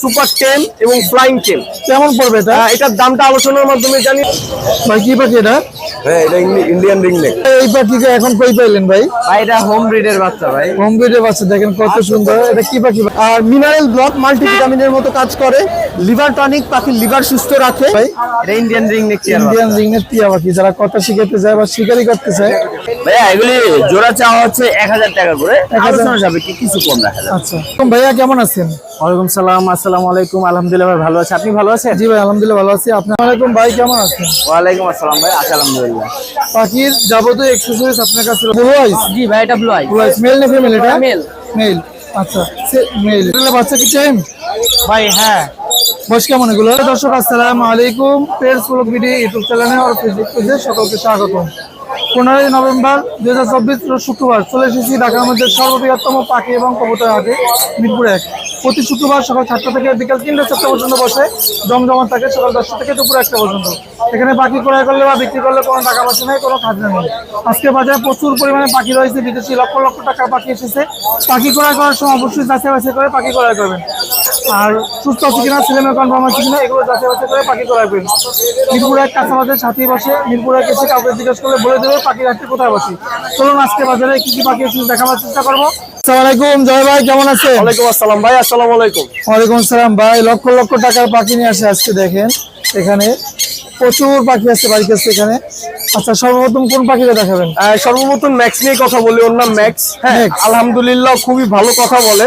Super ten এবং flying ten কেমন পড়বে এটা? এটার দামটা আলোচনার মাধ্যমে জানি ভাই কি পাখি এটা? হ্যাঁ এটা ইন্ডিয়ান রিংনেক এই পাখিকে এখন কই পাইলেন ভাই? ভাই এটা হোম ব্রিডের বাচ্চা ভাই। হোম ব্রিডের বাচ্চা দেখেন কত সুন্দর। এটা কি পাখি আর মিনারেল ব্লক মাল্টিভিটামিনের মতো কাজ করে। লিভার টনিক পাখির লিভার সুস্থ রাখে। ভাই এটা ইন্ডিয়ান রিংনেক ইন্ডিয়ান রিংনেট টিয়া পাখি যারা কথা শিখাতে চায় বা শিকারি করতে চায়। ভাইয়া এগুলি জোড়া চাওয়া হচ্ছে এক হাজার টাকা করে। আলোচনা যাবে কি কিছু কম রাখা যাবে। আচ্ছা। ভাইয়া কেমন আছেন? ওয়ালাইকুম সালাম আসসালামু আলাইকুম। আলহামদুলিল্লাহ ভাই ভালো আছে। আপনি ভালো আছেন? জি ভাই আলহামদুলিল্লাহ ভালো আছি। আপনার আলাইকুম ভাই কেমন আছেন? ওয়ালাইকুম আসসালাম ভাই আছি আলহামদুলিল্লাহ। পাখির যাবতীয় এক্সেসরিজ আপনার কাছে ব্লু আইস জি ভাই এটা blue eye blue ice male না ফিমেল এটা? Male. মেল আচ্ছা মেল বাচ্চা কি টাইম ভাই হ্যাঁ। বয়স কেমন এগুলো? দর্শক আসসালামু আলাইকুম। পেয়ার্স ব্লগ ভিডিও ইউটিউব চ্যানেলে আর ফেসবুক পেজে সকলকে স্বাগতম। পনেরোই নভেম্বর দুই হাজার চব্বিশ শুক্রবার চলে এসেছি ঢাকার মধ্যে সর্ববৃহত্তম পাখি এবং কবুতর হাটে মিরপুর এক। প্রতি শুক্রবার সকাল সাতটা থেকে বিকাল তিনটা চারটা পর্যন্ত বসে জমজমা থাকে সকাল দশটা থেকে দুপুর একটা পর্যন্ত। এখানে পাখি ক্রয় করলে বা বিক্রি করলে কোনো টাকা পয়সা নেই, কোনো খাজনা নেই। আজকে বাজারে প্রচুর পরিমাণে পাখি রয়েছে, বিদেশি লক্ষ লক্ষ টাকা পাখি এসেছে। পাখি ক্রয় করার সময় অবশ্যই যাচাই বাছাই করে পাখি ক্রয় করবেন। আর সুস্থ আছে কিনা ছেলে মেয়ে কনফার্ম আছে কিনা এগুলো যাচাই বাছাই করে পাখি মিরপুরের মিরপুর এক কাঁচাবাজার সাথেই বসে মিরপুরের কাছে এসে কাউকে জিজ্ঞেস করলে বলে দেবে পাখি রাখতে কোথায় বসি। চলুন আজকে বাজারে কি কি পাখি আছে দেখাবার চেষ্টা করব। আসসালামু আলাইকুম জয় ভাই কেমন আছেন? ওয়ালাইকুম আসসালাম ভাই আসসালামু আলাইকুম। ওয়ালাইকুম আসসালাম ভাই লক্ষ লক্ষ টাকার পাখি নিয়ে আসে আজকে দেখেন এখানে। প্রচুর পাখি আছে বাড়ির কাছে এখানে। আচ্ছা সর্বপ্রথম কোন পাখিটা দেখাবেন? সর্বপ্রথম ম্যাক্স নিয়ে কথা বলি ওর নাম ম্যাক্স হ্যাঁ আলহামদুলিল্লাহ খুবই ভালো কথা বলে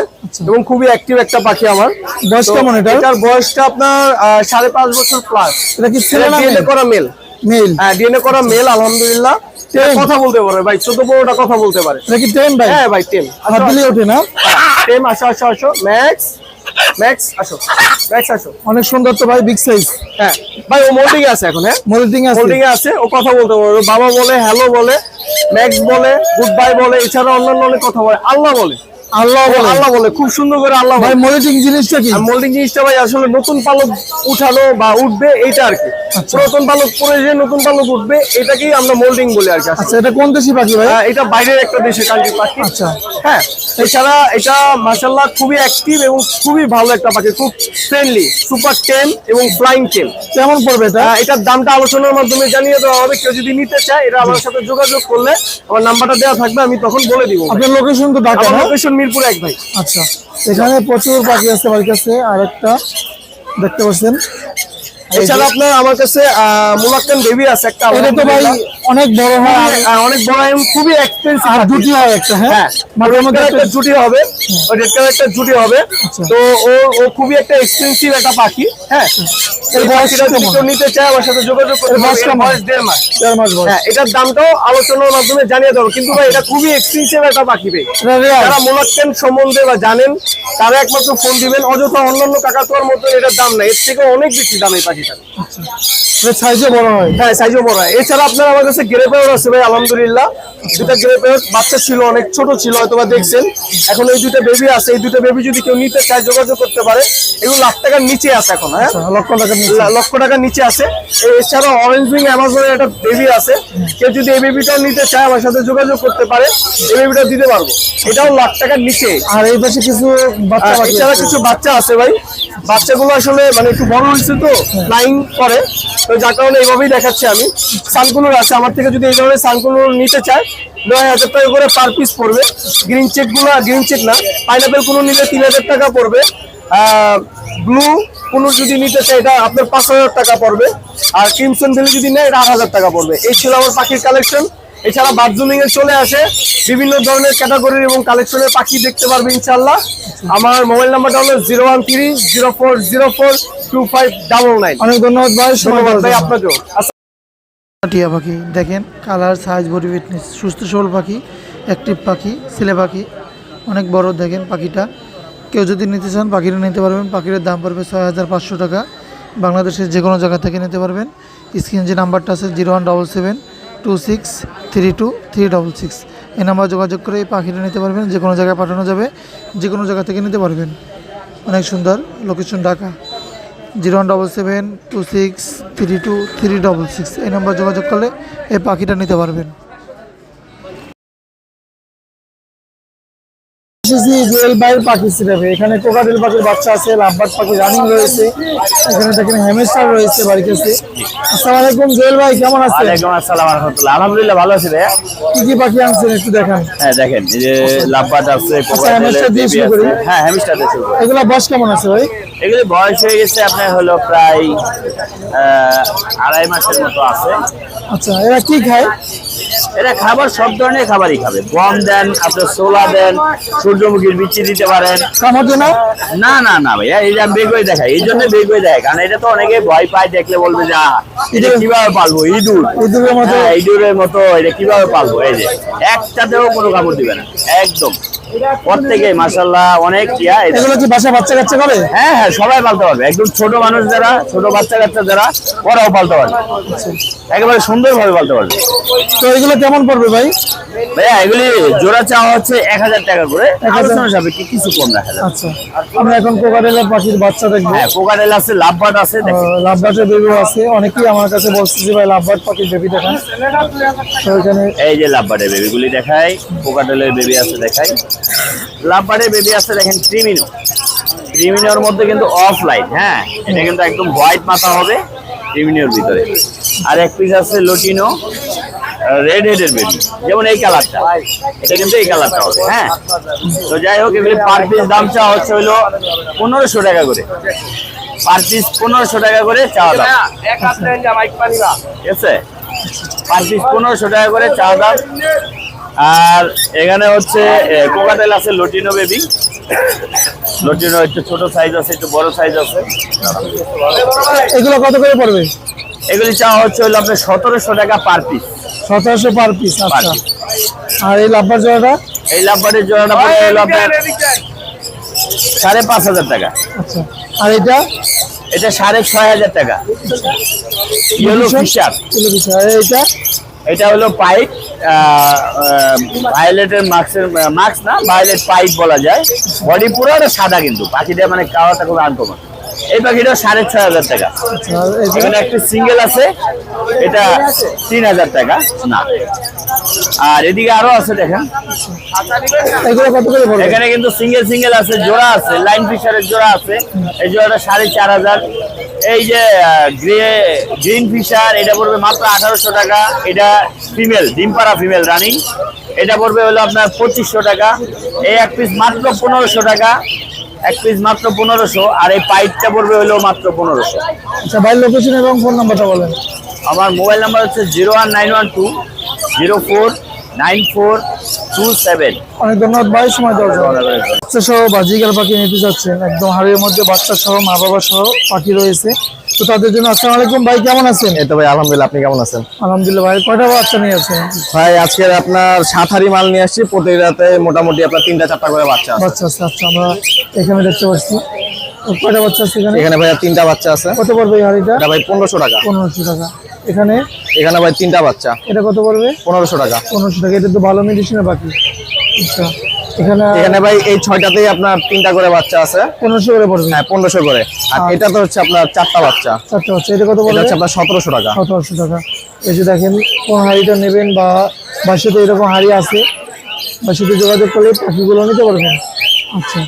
এবং খুবই অ্যাক্টিভ একটা পাখি আমার। বয়স কেমন এটা এটার বয়সটা আপনার সাড়ে পাঁচ বছর প্লাস এটা কি ছেলে না করা মেল মেল হ্যাঁ ডিএনএ করা মেল আলহামদুলিল্লাহ। এটা কথা বলতে পারে ভাই চোদ্দ পনেরোটা কথা বলতে পারে। এটা কি টেন ভাই? হ্যাঁ ভাই টেম দিলে ওঠে না? টেম আসো আসো আসো। ম্যাক্স ম্যাক্স আসো। ম্যাক্স আসো। অনেক সুন্দর তো ভাই বিগ সাইজ হ্যাঁ। ভাই ও মোল্ডিং আছে এখন হ্যাঁ? মোল্ডিং আছে। মোল্ডিং আছে ও কথা বলতে পারে বাবা বলে হ্যালো বলে ম্যাক্স বলে গুড বাই বলে এছাড়া অন্যান্য অনেক কথা বলে। আল্লাহ বলে। আল্লাহ বলে। আল্লাহ বলে খুব সুন্দর করে আল্লাহ ভাই মোল্ডিং জিনিসটা কি? মোল্ডিং জিনিসটা ভাই আসলে নতুন পালক উঠানো বা উঠবে এইটা আর কি। আচ্ছা। পুরাতন পালক পরে যে নতুন পালক উঠবে এটাকেই আমরা মোল্ডিং বলি আর কি। আচ্ছা এটা কোন দেশি পাখি ভাই? এটা বাইরের একটা দেশের কান্ট্রি পাখি। আচ্ছা। হ্যাঁ এছাড়া এটা মাসাল্লাহ খুবই অ্যাক্টিভ এবং খুবই ভালো একটা পাখি খুব ফ্রেন্ডলি সুপার টেন এবং ফ্লাইং টেন কেমন পড়বে এটা? এটার দামটা আলোচনার মাধ্যমে জানিয়ে দেওয়া হবে কেউ যদি নিতে চায় এটা আমার সাথে যোগাযোগ করলে আমার নাম্বারটা দেওয়া থাকবে আমি তখন বলে দিব। আপনার লোকেশন তো ঢাকা লোকেশন মিরপুর এক ভাই আচ্ছা এখানে প্রচুর পাখি আছে আমার কাছে আর একটা দেখতে পাচ্ছেন এছাড়া আপনার আমার কাছে মুলাক্কান বেবি আছে একটা এটা তো ভাই। অনেক বড় হয় আর- অনেক বড় এবং খুবই এক্সপেন্সিভ আর দুটি হয় একটা হ্যাঁ? হ্যাঁ। মাঝে মধ্যে একটা একটা- জুটি হবে ওই রেড কালার একটা জুটি হবে। আচ্ছা। তো ও ও খুবই একটা এক্সপেন্সিভ একটা পাখি হ্যাঁ? এর যদি কেউ নিতে চায় আমার সাথে যোগাযোগ করতে বয়স দেড় মাস। চার মাস বয়স। হ্যাঁ এটার দামটাও আলোচনার মাধ্যমে জানিয়ে দেবো। কিন্তু ভাই এটা খুবই এক্সপেন্সিভ একটা পাখি ভাই। যারা মোলাক্কেন সম্বন্ধে বা জানেন তারা একমাত্র ফোন দিবেন অযথা অন্যান্য টাকা কাকাতুয়ার মতো এটার দাম নাই। এর থেকে অনেক বেশি দাম এই পাখিটা এটা সাইজে বড় হয়। হ্যাঁ সাইজও বড় হয়। এছাড়া আপনার আমার কাছে গ্রে পেয়ার আছে ভাই আলহামদুলিল্লাহ। দুটা গ্রে পেয়ার বাচ্চা ছিল অনেক ছোট ছিল হয়তো বা দেখছেন। এখন এই দুটো বেবি আছে এই দুটো বেবি যদি কেউ নিতে চায় যোগাযোগ করতে পারে। এগুলো লাখ টাকার নিচে আছে এখন হ্যাঁ? আচ্ছা, লক্ষ টাকা লক্ষ টাকার নিচে আছে। এছাড়া অরেঞ্জ উইং অ্যামাজনের একটা বেবি আছে। কেউ যদি এই বেবিটাও নিতে চায় আমার সাথে যোগাযোগ করতে পারে। এই বেবিটা দিতে পারব। এটাও লাখ টাকার নিচে। আর এই পাশে কিছু বাচ্চা এছাড়া কিছু বাচ্চা আছে ভাই। বাচ্চাগুলো আসলে মানে একটু বড় হয়েছে তো ফ্লাইং করে। তো যার কারণে এইভাবেই দেখাচ্ছি আমি। সানকুলোর আছে আমার থেকে যদি এই ধরনের নিতে চায় নয় হাজার টাকা করে পার পিস পড়বে। গ্রিন চেকগুলো গ্রিন চেক না পাইনাপেল কোনো নিলে তিন হাজার টাকা পড়বে। ব্লু কোনো যদি নিতে চায় এটা আপনার পাঁচ হাজার টাকা পড়বে। আর ক্রিমসন ভ্যালি যদি নেয় এটা আট হাজার টাকা পড়বে। এই ছিল আমার পাখির কালেকশন এছাড়া বাথরুমিং এ চলে আসে বিভিন্ন ধরনের ক্যাটাগরির এবং কালেকশনের পাখি দেখতে পারবে ইনশাল্লাহ আমার মোবাইল নাম্বারটা হলো zero one three zero four zero four two five double nine অনেক ধন্যবাদ ভাই ধন্যবাদ ভাই আপনাকেও। টিয়া পাখি। দেখেন, কালার সাইজ বডি ফিটনেস সুস্থ, সবল পাখি অ্যাক্টিভ পাখি, ছেলে পাখি, অনেক বড়। দেখেন, পাখিটা। কেউ যদি নিতে চান, পাখিটা নিতে পারবেন। পাখিটার দাম পড়বে ছয় হাজার পাঁচশো টাকা। বাংলাদেশের যে কোনো জায়গা থেকে নিতে পারবেন। স্ক্রিন যে নাম্বারটা আছে, zero one double seven two six three two three double six. এই নাম্বার যোগাযোগ করে এই পাখিটা নিতে পারবেন। যে কোনো জায়গায় পাঠানো যাবে। যে কোনো জায়গা থেকে নিতে পারবেন। অনেক সুন্দর। Location Dhaka. Zero one double seven two six three two three double six. এই নাম্বার যোগাযোগ করলে এই পাখিটা নিতে পারবেন। এসেছি জুয়েল ভাইয়ের পাখি সিরাপে এখানে কোকাটেল পাখির বাচ্চা আছে লাভবার্ড পাখি রানিং রয়েছে। এখানে দেখেন হ্যামেস্টার রয়েছে বাড়ির কাছে আসসালামু আলাইকুম জুয়েল ভাই কেমন আছেন? ওয়ালাইকুম আসসালাম রহমতুল্লাহ আলহামদুলিল্লাহ ভালো আছি ভাইয়া। কি কি পাখি আনছেন একটু দেখান। হ্যাঁ দেখেন এই যে লাভবাট আছে দিয়ে আছে। হ্যাঁ হ্যামস্টার দিয়ে এগুলা বয়স কেমন আছে ভাই? এগুলি বয়স হয়ে গেছে আপনার হলো প্রায় আড়াই মাসের মতো আছে। আচ্ছা এরা কি খায়? এরা খাবার সব ধরনের খাবারই খাবে। গম দেন আপনার সোলা দেন সূর্যমুখীর বিচি দিতে পারেন। কামড় না না না না ভাইয়া এই যে আমি বেগ হয়ে দেখাই এই জন্য বেগ হয়ে দেখাই কারণ এটা তো অনেকে ভয় পায় দেখলে বলবে যে এটা কীভাবে পালবো? ইঁদুর। ইঁদুরের মতো। হ্যাঁ, ইঁদুরের মতো এটা কীভাবে পালবো? এই যে একটাতেও কোনো কাপড় দিবে না একদম। প্রত্যেকে মাসাল্লাহ অনেক ইয়া এগুলো কি বাসা বাচ্চা কাচ্চা করে? হ্যাঁ হ্যাঁ সবাই পালতে পারবে। একদম ছোট মানুষ যারা ছোট বাচ্চা কাচ্চা যারা ওরাও পালতে পারবে। একেবারে সুন্দরভাবে পালতে পারবে। তো এগুলো কেমন পড়বে ভাই? ভাইয়া এগুলি জোড়া চাওয়া হচ্ছে এক হাজার টাকা করে। আলোচনা সাপেক্ষে কিছু কম রাখা যাবে। আচ্ছা। আমরা এখন কোকাটেলের পাখির বাচ্চা দেখব। হ্যাঁ কোকারেল আছে লাভবাট আছে দেখেন লাভবার্ডের বেবিও আছে। অনেকেই আমার কাছে বলছে যে ভাই লাভবার্ড পাখির বেবি দেখান। তো এখানে এই যে লাভবাটের বেবিগুলি দেখাই কোকাটেলের বেবি আছে দেখাই। লাভবাটের বেবি আছে দেখেন ক্রিমিনো। ক্রিমিনোর মধ্যে কিন্তু অফ লাইট হ্যাঁ? এটা কিন্তু একদম হোয়াইট মাথা হবে ক্রিমিনোর ভিতরে। আর এক পিস আছে লটিনো রেড হেডের বেবি যেমন এই কালারটা এটা কিন্তু এই কালারটা হবে হ্যাঁ? তো যাই হোক এগুলি পার পিস দাম চাওয়া হচ্ছে হলো পনেরোশো টাকা করে। পার পিস পনেরোশো টাকা করে চাওয়া দাম। ঠিক আছে? পার পিস পনেরোশো টাকা করে চাওয়া দাম। আর এখানে হচ্ছে কোকাটেল আছে লটিনো বেবি। লটিনো একটু ছোট সাইজ আছে একটু বড় সাইজ আছে। এগুলো কত করে পড়বে? এগুলি চাওয়া হচ্ছে হলো আপনার সতেরোশো টাকা পার পিস সতেরোশো পার পিস আচ্ছা। আর এই লাভবার জোড়াটা? এই লাভবারের জোড়াটা পড়বে হলো আপনার সাড়ে পাঁচ হাজার টাকা। আচ্ছা। আর এটা? এটা সাড়ে ছয় হাজার টাকা। ইয়েলো ফিশার পিস আর এইটা? এটা হলো পাইপ ভায়োলেটের মাস্কের মাস্ক না ভায়োলেট পাইপ বলা যায়। বডি পুরো সাদা কিন্তু পাখিটা মানে কাওয়াটা খুব আনকমন এই পাখিটা সাড়ে ছয় হাজার টাকা। এখানে একটা সিঙ্গেল আছে এটা তিন হাজার টাকা না। আর এদিকে আরও আছে দেখেন। এখানে কিন্তু সিঙ্গেল সিঙ্গেল আছে জোড়া আছে লাইন ফিশারের জোড়া আছে। এই জোড়াটা সাড়ে চার হাজার। এই যে গ্রে গ্রিন ফিশার এটা পড়বে মাত্র আঠারোশো টাকা। এটা ফিমেল ডিমপাড়া ফিমেল রানিং এটা পড়বে হলো আপনার পঁচিশশো টাকা। এই এক পিস মাত্র পনেরোশো টাকা। এক পিস মাত্র পনেরোশো। আর এই পাইপটা পড়বে হলো মাত্র পনেরোশো। আচ্ছা ভাই লোকেশন এবং ফোন নাম্বারটা বলেন। আমার মোবাইল নাম্বার হচ্ছে zero one nine one two zero four nine four two seven. অনেক ধন্যবাদ ভাই সময় দেওয়ার জন্য। বাচ্চা সহ বাজিকার পাখি নিতে যাচ্ছেন। একদম হাড়ির মধ্যে বাচ্চা সহ মা বাবা সহ পাখি রয়েছে। তো তাদের জন্য আসসালামু আলাইকুম ভাই কেমন আছেন? এই তো ভাই আলহামদুলিল্লাহ আপনি কেমন আছেন? আলহামদুলিল্লাহ ভাই কয়টা বাচ্চা নিয়ে আছেন? ভাই আজকে আপনার সাত হাড়ি মাল নিয়ে আসছি প্রতি রাতে মোটামুটি আপনার তিনটা চারটা করে বাচ্চা আছে। বাচ্চা আছে আচ্ছা আমরা এখানে দেখতে পাচ্ছি। কয়টা বাচ্চা আছে এখানে? এখানে ভাই তিনটা বাচ্চা আছে। কত পড়বে এই হাড়িটা? এটা ভাই পনেরোশো টাকা। পনেরোশো টাকা। এখানে? এখানে ভাই তিনটা বাচ্চা। এটা কত পড়বে? পনেরোশো টাকা। পনেরোশো টাকা। এটা তো ভালো মেডিসিনের বাকি। আচ্ছা। এখানে এখানে ভাই এই ছয়টাতেই আপনার তিনটা করে বাচ্চা আছে। পনেরোশো করে পড়বে। হ্যাঁ পনেরোশো করে। আর এটা তো হচ্ছে আপনার চারটা বাচ্চা। চারটে বাচ্চা। এটা কত এটা পড়বে? হচ্ছে আপনার সতেরোশো টাকা। সতেরোশো টাকা। এই যে দেখেন কোন হাঁড়িটা নেবেন বা বাসাতে এরকম হাঁড়ি আছে বাসাতে যোগাযোগ করলে পাখিগুলো নিতে পারবেন। আচ্ছা।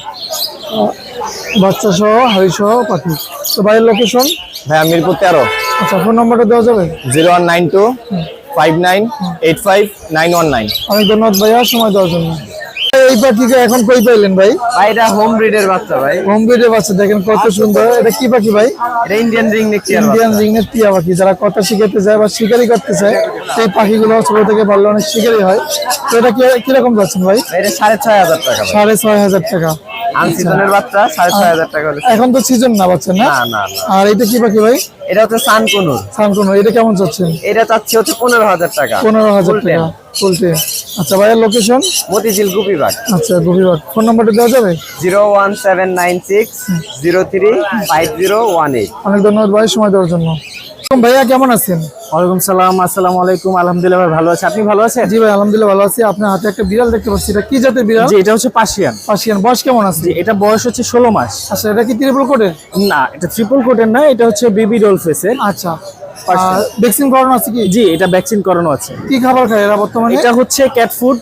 বাচ্চা সহ হাঁড়ি সহ পাখি। তো বাড়ির লোকেশন ভাই মিরপুর তেরো। আচ্ছা ফোন নাম্বারটা দেওয়া যাবে? Zero one nine two five nine eight five nine one nine. অনেক ধন্যবাদ ভাইয়া সময় দেওয়ার জন্য। এই পাখিকে এখন কই পাইলেন ভাই? ভাই এটা হোম ব্রিডের বাচ্চা ভাই। হোমগেটের বাচ্চা দেখেন কত সুন্দর। এটা কি পাখি ভাই? এটা ইন্ডিয়ান রিং নেক ইন্ডিয়ান রিংয়ের টিয়া পাখি। যারা কথা শিখাতে যায় বা শিকারি করতে চায় সেই পাখিগুলো ছোট থেকে ভালো অনেক শিকারি হয়। তো এটা কি- কীরকম যাচ্ছেন ভাই? এটা সাড়ে ছয় হাজার টাকা সাড়ে ছয় হাজার টাকা। আনসিজনের বাচ্চা সাড়ে ছয় হাজার টাকা হলে। এখন তো সিজন না বাচ্চা না? আর এটা কি পাখি ভাই? এটা হচ্ছে সানকুনুর। সানকুন এটা কেমন চাচ্ছেন? এটা চাচ্ছি হচ্ছে পনেরো হাজার টাকা। পনেরো হাজার টাকা ফুলটে আচ্ছা ভাইয়ের লোকেশন মতিঝিল গুপিবাগ। আচ্ছা ফোন নাম্বারটা দেওয়া যাবে? Zero one seven nine six zero three five zero one eight. অনেক ধন্যবাদ ভাই সময় দেওয়ার জন্য। ভাইয়া কেমন আছেন? ওয়ালাইকুম সালাম আসসালামু আলাইকুম আলহামদুলিল্লাহ ভাই ভালো আছে। আপনি ভালো আছেন? জি ভাই আলহামদুলিল্লাহ ভালো আছি। আপনার হাতে একটা বিড়াল দেখতে পাচ্ছি। এটা কি জাতের বিড়াল? জি এটা হচ্ছে পার্সিয়ান। পার্সিয়ান বয়স কেমন আছে? এটা বয়স হচ্ছে ষোলো মাস। আচ্ছা এটা কি ত্রিপুল কোটের না এটা ট্রিপল কোটের না এটা হচ্ছে বেবি ডল ফেসের আচ্ছা ভ্যাকসিন করানো আছে কি? জি এটা ভ্যাকসিন করানো আছে। কি খাবার খায় এরা বর্তমানে? এটা হচ্ছে ক্যাট ফুড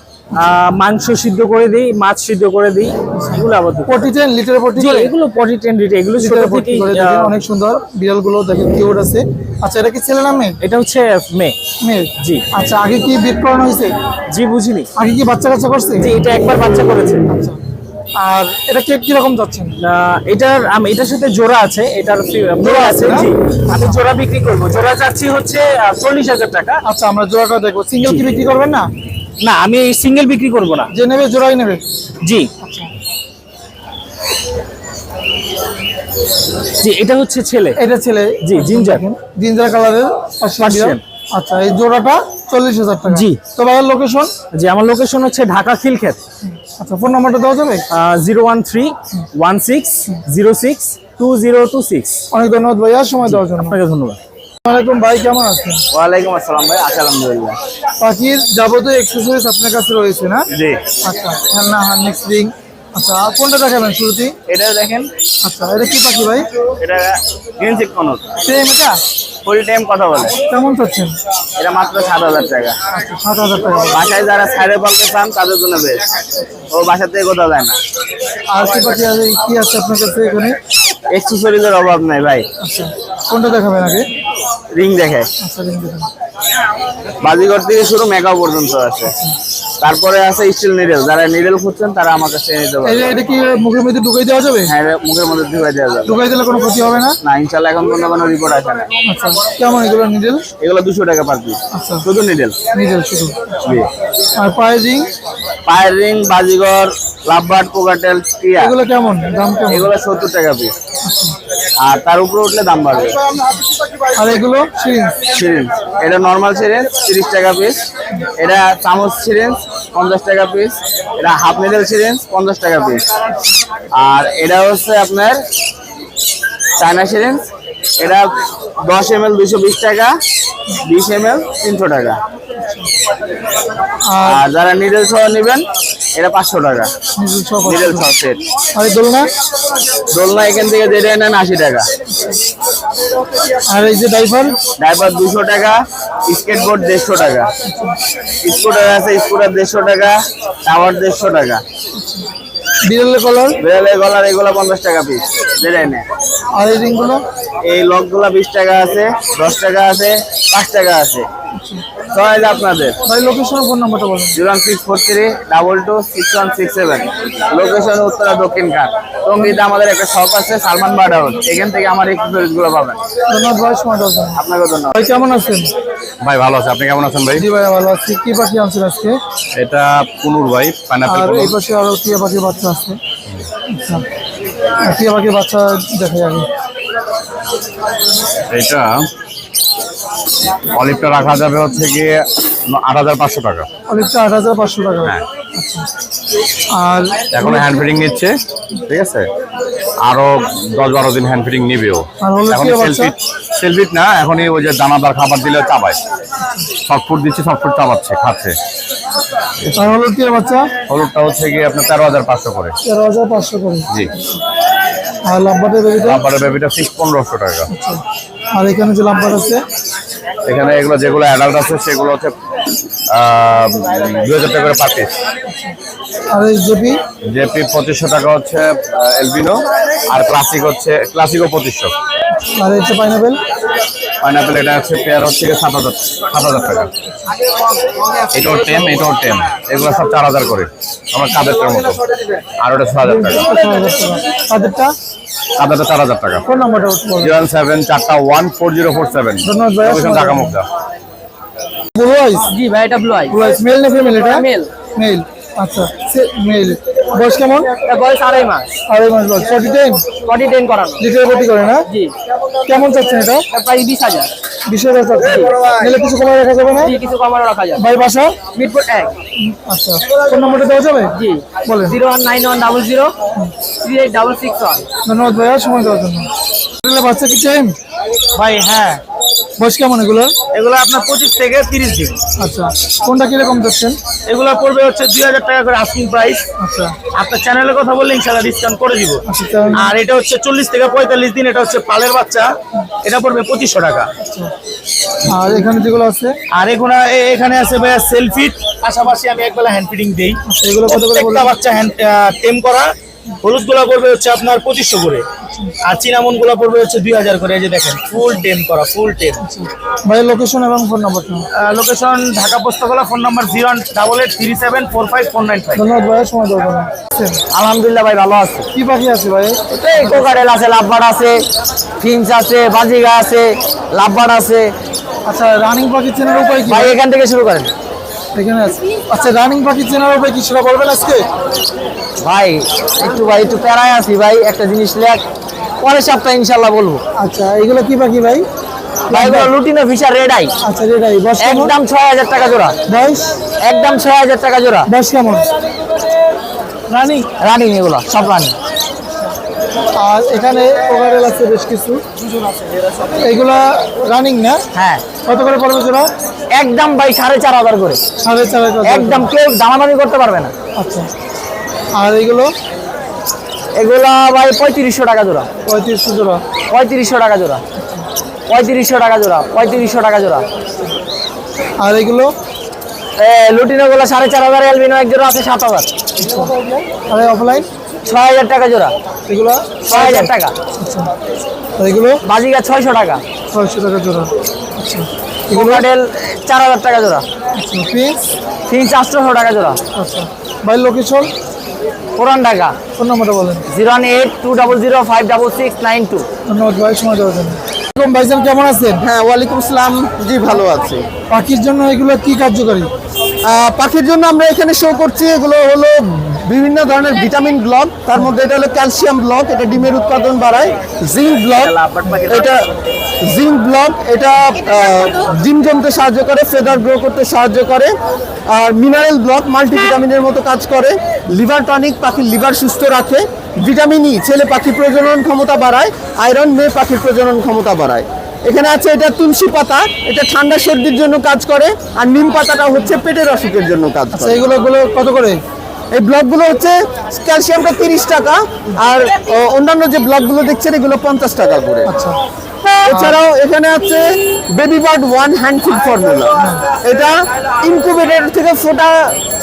মাংস সিদ্ধ করে দিই মাছ সিদ্ধ করে দিই। এগুলো আবার পটি টেন লিটার পটি এগুলো পটি টেন লিটার। এগুলো ছোট থেকে অনেক সুন্দর। বিড়ালগুলো দেখেন কিউট আছে। আচ্ছা এটা কি ছেলে না মেয়ে? এটা হচ্ছে মেয়ে। মেয়ে? জি। আচ্ছা আগে কি বিট করানো হয়েছে? জি বুঝিনি। আগে কি বাচ্চা কাচ্চা করছে? জি এটা একবার বাচ্চা করেছে। আচ্ছা। আর এটা কে কীরকম যাচ্ছেন? এটার আমি এটার সাথে জোড়া আছে এটার জোড়া আছে জি। আমি জোড়া বিক্রি করব। জোড়া চাচ্ছি হচ্ছে চল্লিশ হাজার টাকা। আচ্ছা আমরা জোড়াটা দেখব। সিঙ্গেল কি বিক্রি করবেন না? না আমি সিঙ্গেল বিক্রি করব না। যে নেবে জোড়াই নেবে। জি। জি এটা হচ্ছে ছেলে। এটা ছেলে। জি জিঞ্জার। জিঞ্জার কালারের Persian। আচ্ছা এই জোড়াটা চল্লিশ হাজার টাকা। জি। তো ভাইয়ের লোকেশন জি আমার লোকেশন হচ্ছে ঢাকা খিলক্ষেত। আচ্ছা ফোন নাম্বারটা দেওয়া যাবে? Zero one three one six zero six two zero two six অনেক ধন্যবাদ ভাইয়া সময় দেওয়ার জন্য। আপনাকে ধন্যবাদ। ভাই কেমন আছেন? ওয়ালাইকুম আসসালাম ভাই আছি আলহামদুলিল্লাহ। পাখির যাবতীয় এক্সেসরিজ আপনার কাছে রয়েছে না? জি। আচ্ছা খেলনা আচ্ছা কোনটা দেখাবেন শুরুতেই? এটা দেখেন। আচ্ছা এটা কি পাখি ভাই? এটা গ্রিন চিক কনক সেম এটা? ফুল টাইম কথা বলে। কেমন চাচ্ছেন? এটা মাত্র সাত হাজার টাকা। সাত হাজার টাকা। বাসায় যারা ছাড়ে পালতে চান তাদের জন্য বেশ ও বাসা থেকে কোথাও যায় না। আর কি পাখি আছে কি আছে আপনার কাছে এখানে? এক্সেসরিজের অভাব নাই ভাই। আচ্ছা কোনটা দেখাবেন আগে? রিং দেখে? আচ্ছা বাজিঘর থেকে শুরু মেকআপ পর্যন্ত আছে। তারপরে আছে স্টিল নিডেল যারা নিডেল খুঁজছেন তারা আমার কাছে নিতে পারে এটা কি মুখের মধ্যে ঢুকাই দেওয়া যাবে? হ্যাঁ মুখের মধ্যে ঢুকাই দেওয়া যাবে। ঢুকাই দিলে কোনো ক্ষতি হবে না? না ইনশাল্লাহ এখন কোনো কোনো রিপোর্ট আসে না। আচ্ছা কেমন এগুলো নিডেল এগুলো দুশো টাকা পার পিস আচ্ছা। শুধু নিডেল নিডেল শুধু? আর পায়ের রিং? পায়ের রিং বাজিঘর লাভবার্ড পোকাটেল টিয়া। এগুলো কেমন? দাম কেমন? এগুলো সত্তর টাকা পিস আর তার উপরে উঠলে দাম বাড়বে। আর এগুলো সিরিঞ্জ। এটা নর্মাল সিরিঞ্জ তিরিশ টাকা পিস এটা চামচ সিরিঞ্জ পঞ্চাশ টাকা পিস এটা হাফ মিডল সিরিঞ্জ পঞ্চাশ টাকা পিস আর এটা হচ্ছে আপনার চায়না সিরিঞ্জ। এটা দশ এম এল দুশো বিশ টাকা বিশ এম এল তিনশো টাকা। আর আর যারা নিডেল সহ নেবেন এটা পাঁচশো টাকা। সহ সেট আর দোলনা? দোলনা এখান থেকে যেটা নেন আশি টাকা। আর এই যে ডাইভার ড্রাইভার দুশো টাকা স্কেটবোর্ড দেড়শো টাকা। স্কুটার আছে স্কুটার দেড়শো টাকা টাওয়ার দেড়শো টাকা। বিড়ালের কলার বিড়ালের গলার এগুলো পঞ্চাশ টাকা পিস যেটাই নেয় আর এই রিংগুলো এই লকগুলো বিশ টাকা আছে দশ টাকা আছে পাঁচ টাকা আছে। সবাই আপনাদের। ভাই লোকেশন ফোন নাম্বারটা বলুন। Zero one six four three double two six one six seven location Uttara দক্ষিণ ঘাট। টঙ্গিতে আমাদের একটা শপ আছে সালমান বার্ড হাউস এখান থেকে আমার এই গুলো পাবেন। ধন্যবাদ ভাই সময় আপনাকে ধন্যবাদ। ভাই কেমন আছেন? ভাই ভালো আছে। আপনি কেমন আছেন ভাই? জি ভাই ভালো আছি। কি পাখি আনছেন আজকে? এটা কুনুর ভাই পাইনাপেল আর এই পাশে আরও টিয়া পাখির বাচ্চা আছে। আচ্ছা। টিয়া পাখির বাচ্চা দেখাই আগে। এটা অলিভটা রাখা যাবে হচ্ছে গিয়ে আট হাজার পাঁচশো টাকা। অনেকটা আট হাজার পাঁচশো টাকা। হ্যাঁ। আচ্ছা আর এখন হ্যান্ড ফিটিং নিচ্ছে ঠিক আছে? আরও দশ বারো দিন হ্যান্ড ফিটিং নিবেও। এখন সেলফিট সেলফিট না এখনই ওই যে দানাদার খাবার দিলে চাবায়। সফট দিচ্ছে সফট চাবাচ্ছে খাচ্ছে। আর বাচ্চা? হলুদটা হচ্ছে গিয়ে আপনার তেরো হাজার পাঁচশো করে। তেরো হাজার পাঁচশো করে। জি। আর লাম্বাটের বেবিটা তারপরে বেবিটা সিক্স পনেরোশো টাকা। আর এখানে যে লাম্বার আছে? এখানে এগুলো যেগুলো অ্যাডাল্ট আছে সেগুলো হচ্ছে দুই হাজার টাকা করে পার পিস আর জেপি? জেপি পঁচিশশো টাকা হচ্ছে এলবিনো আর ক্লাসিক হচ্ছে ক্লাসিকও পঁচিশশো। আর যে পাইনাপেল পাইনাপেল এটা হচ্ছে পেয়ার হচ্ছে সাত হাজার সাত হাজার টাকা। এটাও টেম এটাও টেম। এগুলো সব চার হাজার করে। আমার কাদেরটার মতো। আর ওটা ছ হাজার টাকা। ছয় টাকা চার হাজার টাকা। ফোন জিরো সেভেন চারটা one four zero four seven. Dhaka Mugda blue ice জি ভাই এটা blue eye blue ice male না ফিমেল এটা? মেল মেল আচ্ছা মেল বয়স কেমন? বয়স আড়াই মাস। আড়াই মাস বয়স। ফর্টি টেন বডি টেন করানো। লিটার বটি করে না? জি। কেমন চাচ্ছেন এটা? প্রায় বিশ হাজার। বিশ হাজার চাচ্ছেন। নিলে কিছু কমায় রাখা যাবে না? কিছু কমানো রাখা যাবে। ভাই বাসা? মিটফুট এক। আচ্ছা ফোন নাম্বারটা দেওয়া যাবে? জি। বলেন। Zero one nine one double zero three eight double six one. ধন্যবাদ ভাইয়া সময় দেওয়ার জন্য। বাচ্চা কি টাইম ভাই হ্যাঁ। বয়স কেমন এগুলো? এগুলো আপনার পঁচিশ থেকে তিরিশ দিন। আচ্ছা কোনটা কীরকম দিচ্ছেন এগুলো পড়বে হচ্ছে দুই হাজার টাকা করে আস্কিং প্রাইস আচ্ছা। আপনার চ্যানেলের কথা বললে ইনশাল্লাহ ডিসকাউন্ট করে দিব। আচ্ছা আর এটা হচ্ছে চল্লিশ থেকে পঁয়তাল্লিশ দিন এটা হচ্ছে পালের বাচ্চা। এটা পড়বে পঁচিশশো টাকা। আর এখানে যেগুলো আছে? আর এগুলো এ- এখানে আছে ভাইয়া সেলফিট পাশাপাশি আমি একবেলা হ্যান্ড ফিডিং দিই। আচ্ছা, এগুলো কত করে বাচ্চা হ্যান্ড টেম করা। হলুদগুলা পড়বে হচ্ছে আপনার পঁচিশশো করে। আর চিনামনগুলা পড়বে হচ্ছে দুই হাজার করে এই যে দেখেন ফুল টেম করা ফুল টেম। ভাই লোকেশন এবং ফোন নাম্বারটা location Dhaka Postogola phone number zero double eight three seven four five four nine five ধন্যবাদ ভাইয়ের সময় দেবো আলহামদুলিল্লাহ ভাই ভালো আছে। কি পাখি আছে ভাই? এই কোকারেল আছে লাভবার আছে ফিঞ্চ আছে বাজিগা আছে লাভবার আছে। আচ্ছা রানিং পাখি চেনার উপায় কি? ভাই এখান থেকে শুরু করেন। এখানে আছে। আচ্ছা রানিং পাখি চেনার উপায় কি সেটা বলবেন আজকে? ভাই একটু ভাই একটু প্যারায় আছি ভাই একটা জিনিস লেখ পরের সপ্তাহে ইনশাল্লাহ বলব। আচ্ছা এগুলো কি পাখি ভাই? ভাই এগুলো লুটিনো ফিশার রেড আই আচ্ছা রেডাই বয়স কেমন? একদম ছয় হাজার টাকা জোড়া। বয়স? একদম ছয় হাজার টাকা জোড়া। বয়স কেমন? রানিং রানিং এগুলো সব রানিং আর এখানে ওভারেল আছে বেশ কিছু। এগুলা রানিং না? হ্যাঁ। কত করে পড়বে জোড়া একদম ভাই সাড়ে চার হাজার করে। সাড়ে চার হাজার একদম কেউ দামাদামি করতে পারবে না। আচ্ছা। আর এগুলো? এগুলা ভাই পঁয়ত্রিশশো টাকা জোড়া। পঁয়ত্রিশশো জোড়া। পঁয়ত্রিশশো টাকা জোড়া। পঁয়ত্রিশশো টাকা জোড়া পঁয়ত্রিশশো টাকা জোড়া। আর এগুলো? এ, লুটিনো গুলো সাড়ে চার হাজার এলবিনো এক জোড়া আছে সাত হাজার। আর অফলাইন ছয় হাজার টাকা জোড়া। এগুলো? ছয় হাজার টাকা। আচ্ছা এগুলো? বাজিকা ছয়শো টাকা। ছয়শো টাকা জোড়া। আচ্ছা। কোকাটেল চার হাজার টাকা জোড়া। আচ্ছা প্রিন্স তিন চারশোশো টাকা জোড়া। আচ্ছা। ভাই লোকেশন? পুরান টাকা ফোন নাম্বারটা বলেন। Zero one eight two double zero five double six nine two. ধন্যবাদ ভাই সময় দেওয়ার জন্য। ভাইজান কেমন আছেন? হ্যাঁ ওয়ালাইকুম আসসালাম। জি ভালো আছি। পাখির জন্য এগুলো কি কার্যকারী? পাখির জন্য আমরা এখানে শো করছি এগুলো হলো বিভিন্ন ধরনের ভিটামিন ব্লক, তার মধ্যে এটা হলো ক্যালসিয়াম ব্লক, এটা ডিমের উৎপাদন বাড়ায়। জিঙ্ক ব্লক, এটা জিঙ্ক ব্লক, এটা ডিম জমতে সাহায্য করে, ফেদার গ্রো করতে সাহায্য করে, আর মিনারেল ব্লক, মাল্টিভিটামিনের মতো কাজ করে। লিভার টনিক পাখির লিভার সুস্থ রাখে। ভিটামিন ই, ছেলে পাখির প্রজনন ক্ষমতা বাড়ায়, আয়রন মেয়ে পাখির প্রজনন ক্ষমতা বাড়ায়। এখানে আছে এটা তুলসী পাতা, এটা ঠান্ডা সর্দির জন্য কাজ করে, আর নিম পাতাটা হচ্ছে পেটের অসুখের জন্য কাজ আচ্ছা করে এগুলো কত করে? এই ব্লকগুলো হচ্ছে ক্যালসিয়ামটা তিরিশ টাকা আর অন্যান্য যে ব্লকগুলো দেখছেন এগুলো পঞ্চাশ টাকা করে। আচ্ছা। এছাড়াও এখানে আছে baby bird one hand feed formula এটা ইনকুবেটর থেকে ফোটা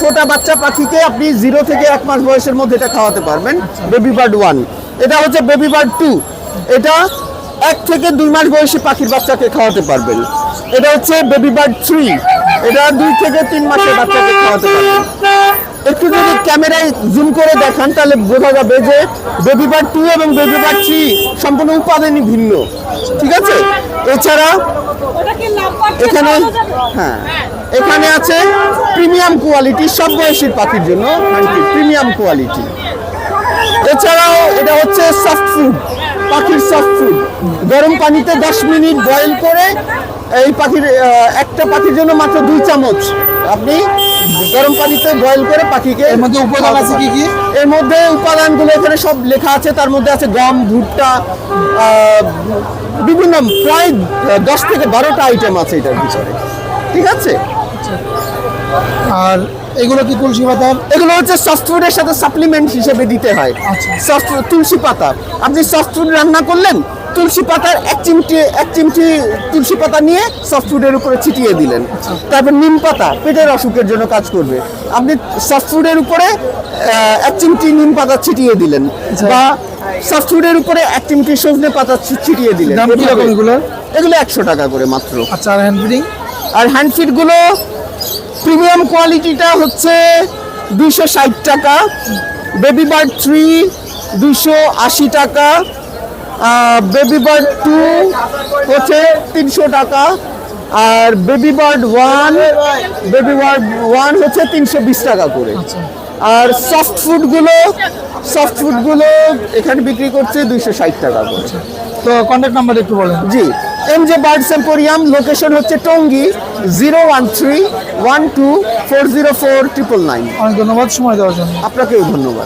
ফোটা বাচ্চা পাখিকে আপনি জিরো থেকে এক মাস বয়সের মধ্যে এটা খাওয়াতে পারবেন বেবি বার্ড ওয়ান এটা হচ্ছে বেবি বার্ড টু এটা এক থেকে দুই মাস বয়সী পাখির বাচ্চাকে খাওয়াতে পারবেন। এটা হচ্ছে বেবি বার্ড থ্রি এটা দুই থেকে তিন মাসের বাচ্চাকে খাওয়াতে পারবেন। একটু যদি ক্যামেরায় জুম করে দেখান, তাহলে বোঝা যাবে যে বেবি বার্ড টু এবং বেবি বার্ড থ্রি সম্পূর্ণ উপাদানই ভিন্ন। ঠিক আছে? এছাড়া এখানে হ্যাঁ এখানে আছে প্রিমিয়াম কোয়ালিটি সব বয়সীর পাখির জন্য প্রিমিয়াম কোয়ালিটি এছাড়াও এটা হচ্ছে সফট ফুড পাখির সফট ফুড গরম পানিতে দশ মিনিট বয়েল করে এই পাখির একটা পাখির জন্য মাত্র দুই চামচ আপনি গরম পানিতে বয়েল করে পাখিকে এর মধ্যে উপাদান আছে কি কি? এর মধ্যে উপাদানগুলো এখানে সব লেখা আছে তার মধ্যে আছে গম ভুট্টা বিভিন্ন প্রায় দশ থেকে বারোটা আইটেম আছে এটার ভিতরে ঠিক আছে আর এগুলো কি তুলসী পাতার? এগুলো হচ্ছে সফট ফুডের সাথে সাপ্লিমেন্ট হিসেবে দিতে হয়। আচ্ছা। সফট তুলসী পাতা। আপনি সফট ফুড রান্না করলেন তুলসী পাতার এক চিমটি এক চিমটি তুলসী পাতা নিয়ে সফট ফুডের উপরে ছিটিয়ে দিলেন। তারপর নিম পাতা পেটের অসুখের জন্য কাজ করবে। আপনি সফট ফুডের উপরে এক চিমটি নিম পাতা ছিটিয়ে দিলেন বা সফট ফুডের উপরে এক চিমটি সজনে পাতা ছিটিয়ে দিলেন। এগুলো? এগুলো একশো টাকা করে মাত্র। আচ্ছা আর হ্যান্ড ফিডিং আর হ্যান্ড ফিডগুলো প্রিমিয়াম কোয়ালিটিটা হচ্ছে দুইশো ষাট টাকা বেবি বার্ড থ্রি দুইশো আশি টাকা বেবি বার্ড টু হচ্ছে তিনশো টাকা আর baby bird one baby bird one হচ্ছে তিনশো বিশ টাকা করে। আর সফট ফুডগুলো সফট ফুডগুলো এখানে বিক্রি করছে দুইশো ষাট টাকা করে। তো কন্ট্যাক্ট নাম্বার একটু বলেন। G M J birds emporium location হচ্ছে Tongi zero one three one two four zero four triple nine অনেক ধন্যবাদ সময় দেওয়ার জন্য। আপনাকেও ধন্যবাদ।